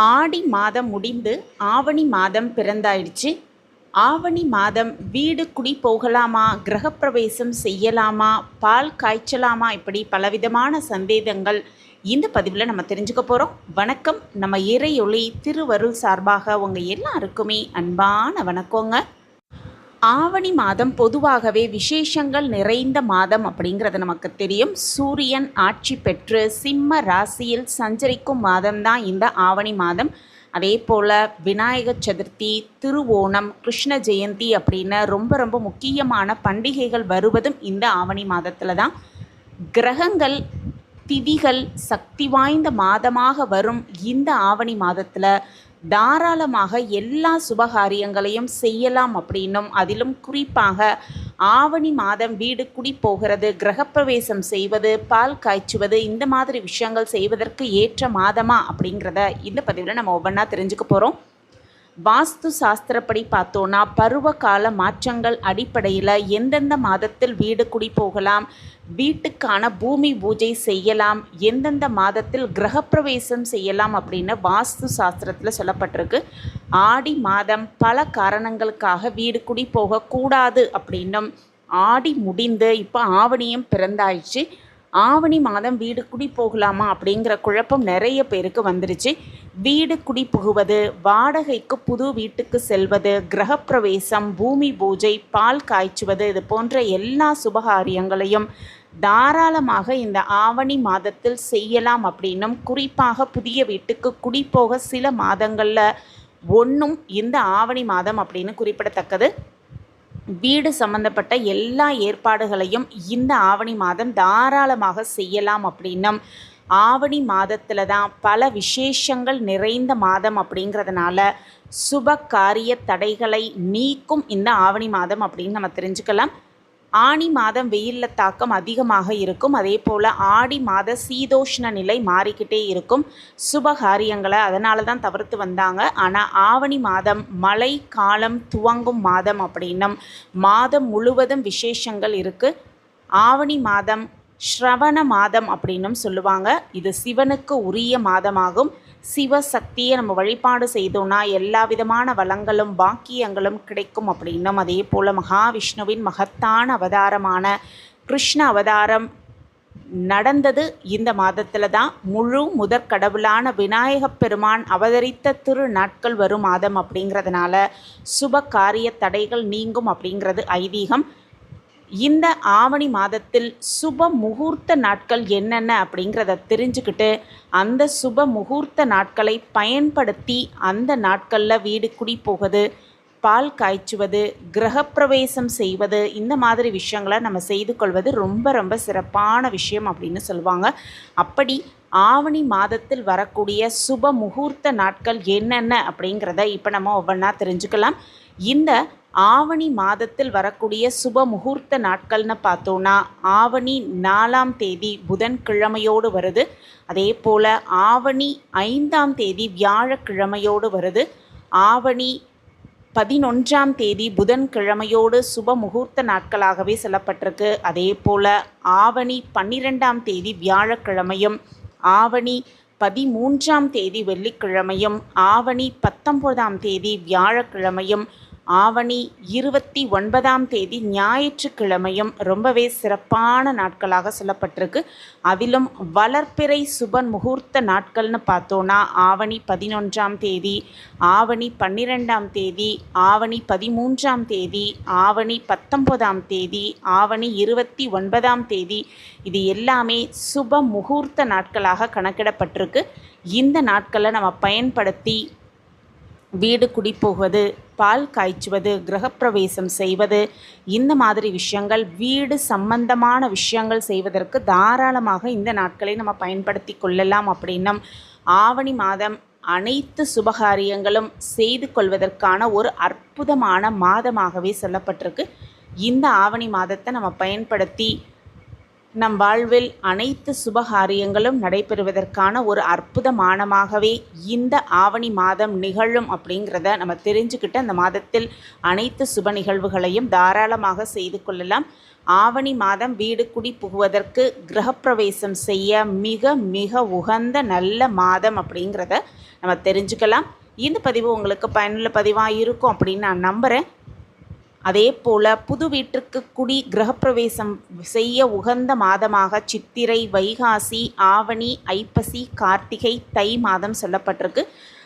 ஆடி மாதம் முடிந்து ஆவணி மாதம் பிறந்தாயிடுச்சு. ஆவணி மாதம் வீடு குடி போகலாமா? கிரகப்பிரவேசம் செய்யலாமா? பால் காய்ச்சலாமா? இப்படி பலவிதமான சந்தேகங்கள் இந்த பதிவில் நம்ம தெரிஞ்சுக்க போகிறோம் வணக்கம். நம்ம இறையொளி திருவருள் சார்பாக உங்கள் எல்லாருக்குமே அன்பான வணக்கங்க. ஆவணி மாதம் பொதுவாகவே விசேஷங்கள் நிறைந்த மாதம் அப்படிங்கிறது நமக்கு தெரியும். சூரியன் ஆட்சி பெற்று சிம்ம ராசியில் சஞ்சரிக்கும் மாதம்தான் இந்த ஆவணி மாதம். அதே போல் விநாயகர் சதுர்த்தி திருவோணம் கிருஷ்ண ஜெயந்தி அப்படின்னு ரொம்ப ரொம்ப முக்கியமான பண்டிகைகள் வருவதும் இந்த ஆவணி மாதத்தில் தான் கிரகங்கள் திதிகள் சக்தி வாய்ந்த மாதமாக வரும் இந்த ஆவணி மாதத்தில். தாராளமாக எல்லா சுபகாரியங்களையும் செய்யலாம் அப்படின்னும் அதிலும் குறிப்பாக ஆவணி மாதம் வீடு குடி போகிறது கிரகப்பிரவேசம் செய்வது பால் காய்ச்சுவது இந்த மாதிரி விஷயங்கள் செய்வதற்கு ஏற்ற மாதமா அப்படிங்கிறத இந்த பதிவில் நம்ம ஒவ்வொன்றா தெரிஞ்சுக்க போகிறோம் வாஸ்து சாஸ்திரப்படி பார்த்தோன்னா பருவகால மாற்றங்கள் அடிப்படையில் எந்தெந்த மாதத்தில் வீடு குடி போகலாம் வீட்டுக்கான பூமி பூஜை செய்யலாம் எந்தெந்த மாதத்தில் கிரகப்பிரவேசம் செய்யலாம் அப்படின்னு வாஸ்து சாஸ்திரத்தில் சொல்லப்பட்டிருக்கு. ஆடி மாதம் பல காரணங்களுக்காக வீடு குடி போகக்கூடாது அப்படின்னும் ஆடி முடிந்து இப்போ ஆவணியும் பிறந்தாயிடுச்சு. ஆவணி மாதம் வீடு குடி போகலாமா அப்படிங்கிற குழப்பம் நிறைய பேருக்கு வந்துருச்சு. வீடு குடி புகுவது வாடகைக்கு புது வீட்டுக்கு செல்வது கிரகப்பிரவேசம் பூமி பூஜை பால் காய்ச்சுவது இது போன்ற எல்லா சுபகாரியங்களையும் தாராளமாக இந்த ஆவணி மாதத்தில் செய்யலாம் அப்படின்னும் குறிப்பாக புதிய வீட்டுக்கு குடி போக சில மாதங்களில் ஒன்றும் இந்த ஆவணி மாதம் அப்படின்னு குறிப்பிடத்தக்கது. வீடு சம்பந்தப்பட்ட எல்லா ஏற்பாடுகளையும் இந்த ஆவணி மாதம் தாராளமாக செய்யலாம் அப்படின்னும் ஆவணி மாதத்தில் தான் பல விசேஷங்கள் நிறைந்த மாதம் அப்படிங்கிறதுனால சுப காரிய தடைகளை நீக்கும் இந்த ஆவணி மாதம் அப்படின்னு நம்ம தெரிஞ்சுக்கலாம். ஆணி மாதம் வெயிலில் தாக்கம் அதிகமாக இருக்கும். அதே போல் ஆடி மாத சீதோஷ்ண நிலை மாறிக்கிட்டே இருக்கும். சுபகாரியங்களை அதனால தான் தவிர்த்து வந்தாங்க. ஆனால் ஆவணி மாதம் மழை காலம் துவங்கும் மாதம் அப்படின்னும் மாதம் முழுவதும் விசேஷங்கள் இருக்குது ஆவணி மாதம் ஸ்ரவண மாதம் அப்படின்னும் சொல்லுவாங்க. இது சிவனுக்கு உரிய மாதமாகும். சிவசக்தியை நம்ம வழிபாடு செய்தோம்னா எல்லா விதமான வளங்களும் பாக்கியங்களும் கிடைக்கும் அப்படின்னும். அதே போல் மகாவிஷ்ணுவின் மகத்தான அவதாரமான கிருஷ்ண அவதாரம் நடந்தது இந்த மாதத்தில் தான். முழு முதற் கடவுளான விநாயகப் பெருமான் அவதரித்த திரு நாட்கள் வரும் மாதம் அப்படிங்கிறதுனால சுப காரிய தடைகள் நீங்கும் அப்படிங்கிறது ஐதீகம். இந்த ஆவணி மாதத்தில் சுப முகூர்த்த நாட்கள் என்னென்ன அப்படிங்கிறத தெரிஞ்சுக்கிட்டு அந்த சுப முகூர்த்த நாட்களை பயன்படுத்தி அந்த நாட்களில் வீடு குடி போகுது பால் காய்ச்சுவது கிரகப்பிரவேசம் செய்வது இந்த மாதிரி விஷயங்களை நம்ம செய்து கொள்வது ரொம்ப ரொம்ப சிறப்பான விஷயம் அப்படின்னு சொல்லுவாங்க. அப்படி ஆவணி மாதத்தில் வரக்கூடிய சுப முகூர்த்த நாட்கள் என்னென்ன அப்படிங்கிறத இப்போ நம்ம ஒவ்வொன்றா தெரிஞ்சுக்கலாம். இந்த ஆவணி மாதத்தில் வரக்கூடிய சுப முகூர்த்த நாட்கள்னு பார்த்தோன்னா ஆவணி நாலாம் தேதி புதன்கிழமையோடு வருது. அதே போல் ஆவணி ஐந்தாம் தேதி வியாழக்கிழமையோடு வருது. ஆவணி பதினொன்றாம் தேதி புதன்கிழமையோடு சுப முகூர்த்த நாட்களாகவே சொல்லப்பட்டிருக்கு. அதே போல் ஆவணி பன்னிரெண்டாம் தேதி வியாழக்கிழமையும் ஆவணி பதிமூன்றாம் தேதி வெள்ளிக்கிழமையும் ஆவணி பத்தொன்பதாம் தேதி வியாழக்கிழமையும் ஆவணி இருபத்தி ஒன்பதாம் தேதி ஞாயிற்றுக்கிழமையும் ரொம்பவே சிறப்பான நாட்களாக சொல்லப்பட்டிருக்கு. அதிலும் வளர்ப்பிறை சுபன் முகூர்த்த நாட்கள்னு பார்த்தோன்னா ஆவணி பதினொன்றாம் தேதி ஆவணி பன்னிரெண்டாம் தேதி ஆவணி பதிமூன்றாம் தேதி ஆவணி பத்தொன்பதாம் தேதி ஆவணி இருபத்தி ஒன்பதாம் தேதி. இது எல்லாமே சுப முகூர்த்த நாட்களாக கணக்கிடப்பட்டிருக்கு. இந்த நாட்களை நம்ம பயன்படுத்தி வீடு குடி போவது பால் காய்ச்சுவது கிரகப்பிரவேசம் செய்வது இந்த மாதிரி விஷயங்கள் வீடு சம்பந்தமான விஷயங்கள் செய்வதற்கு தாராளமாக இந்த நாட்களை நம்ம பயன்படுத்தி கொள்ளலாம் அப்படின்னும் ஆவணி மாதம் அனைத்து சுபகாரியங்களும் செய்து கொள்வதற்கான ஒரு அற்புதமான மாதமாகவே சொல்லப்பட்டிருக்கு. இந்த ஆவணி மாதத்தை நம்ம பயன்படுத்தி நம் வாழ்வில் அனைத்து சுபகாரியங்களும் நடைபெறுவதற்கான ஒரு அற்புதமானமாகவே இந்த ஆவணி மாதம் நிகழும் அப்படிங்கிறத நம்ம தெரிஞ்சுக்கிட்டு அந்த மாதத்தில் அனைத்து சுப நிகழ்வுகளையும் தாராளமாக செய்து கொள்ளலாம். ஆவணி மாதம் வீடு குடி புகுவதற்கு கிரகப்பிரவேசம் செய்ய மிக மிக உகந்த நல்ல மாதம் அப்படிங்கிறத நம்ம தெரிஞ்சுக்கலாம். இந்த பதிவு உங்களுக்கு பயனுள்ள பதிவாக இருக்கும் அப்படின்னு நான் நம்புகிறேன் அதே போல் புது வீட்டிற்கு குடி கிரகப்பிரவேசம் செய்ய உகந்த மாதமாக சித்திரை வைகாசி ஆவணி ஐப்பசி கார்த்திகை தை மாதம் சொல்லப்பட்டிருக்கு.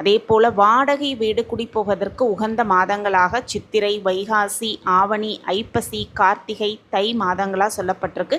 அதே போல் வாடகை வீடு குடி போவதற்கு உகந்த மாதங்களாக சித்திரை வைகாசி ஆவணி ஐப்பசி கார்த்திகை தை மாதங்களாக சொல்லப்பட்டிருக்கு.